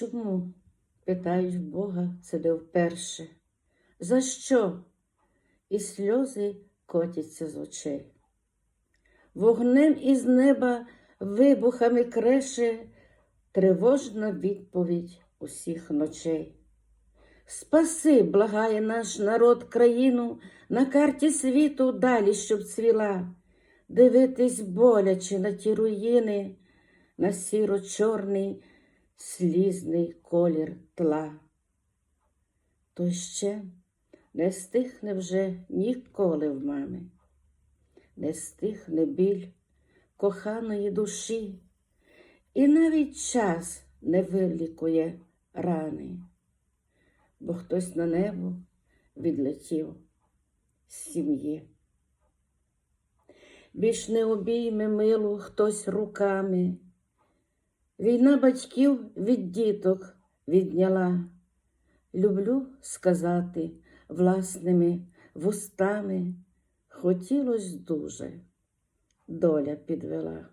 Чому? питають Бога це вперше. За що? І сльози котяться з очей. Вогнем із неба вибухами креше тривожна відповідь усіх ночей. Спаси, благає наш народ країну на карті світу далі, щоб цвіла, дивитись боляче на ті руїни, на сіро-чорний слізний колір тла. То ще не стихне вже ніколи в мами, не стихне біль коханої душі, і навіть час не вилікує рани, бо хтось на небо відлетів з сім'ї. Більш не обійме милу хтось руками. Війна батьків від діток відняла. Люблю сказати власними вустами, хотілось дуже, доля підвела.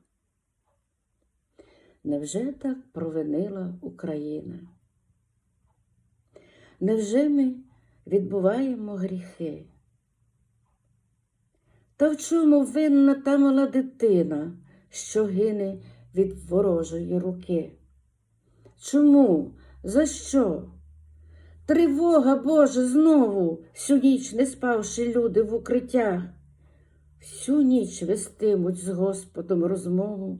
Невже так провинила Україна? Невже ми відбуваємо гріхи? Та в чому винна та мала дитина, що гине від ворожої руки? Чому? За що? Тривога Божа знову, всю ніч не спавши люди в укриттях, всю ніч вестимуть з Господом розмову,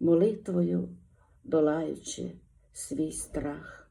молитвою долаючи свій страх.